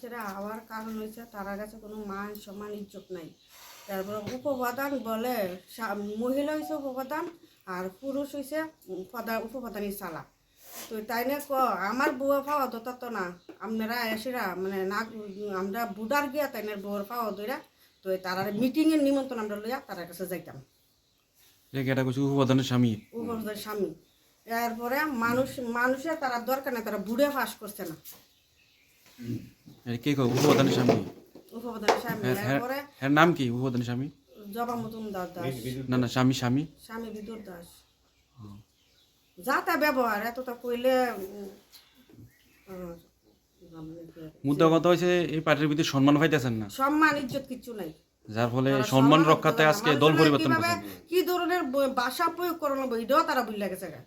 ছেড়ে হওয়ার কারণ হয়েছে তারা কাছে কোনো মান সম্মান ইজ্জত নাই। তারপরে উপপ্রধান বলে মহিলা হয়েছে উপপ্রধান আর পুরুষ হয়েছে প্রধান উপপ্রধানই চালা তো তাই না ক আমার বউ পাওয়া তো না। আপনারা এসেরা মানে না আমরা বুডার গিয়া তাই না বউর পাওয়া দইরা তো তারা মিটিংয়ের নিমন্ত্রণ আমরা লইয়া তার কাছে যাইতাম। এটা এটা উপপ্রধানের স্বামী? স্বামী। এরপরে মানুষ মানুষের তারা দরকার নেই তারা বুড়ে ফাঁস করছে না। এটা কে কয়? উপপ্রধানের স্বামী। উপপ্রধান স্বামী হ্যাঁ হ্যাঁ এরপরে এর নাম কি উপপ্রধানের স্বামী? জবা মজুমদার দাস। না না স্বামী স্বামী। স্বামী বিদুর দাস। যা তা ব্যবহার এতটা কইলে মুদ্রা কথা হয়েছে এই পার্টির ভিতরে সম্মান পাইতেছেন না। সম্মান ইজ্জত কিচ্ছু নাই। যার ফলে সম্মান রক্ষাতে আজকে দল পরিবর্তন কি ধরনের ভাষা প্রয়োগ করানো এটাও তারা বুঝলে গেছে গা।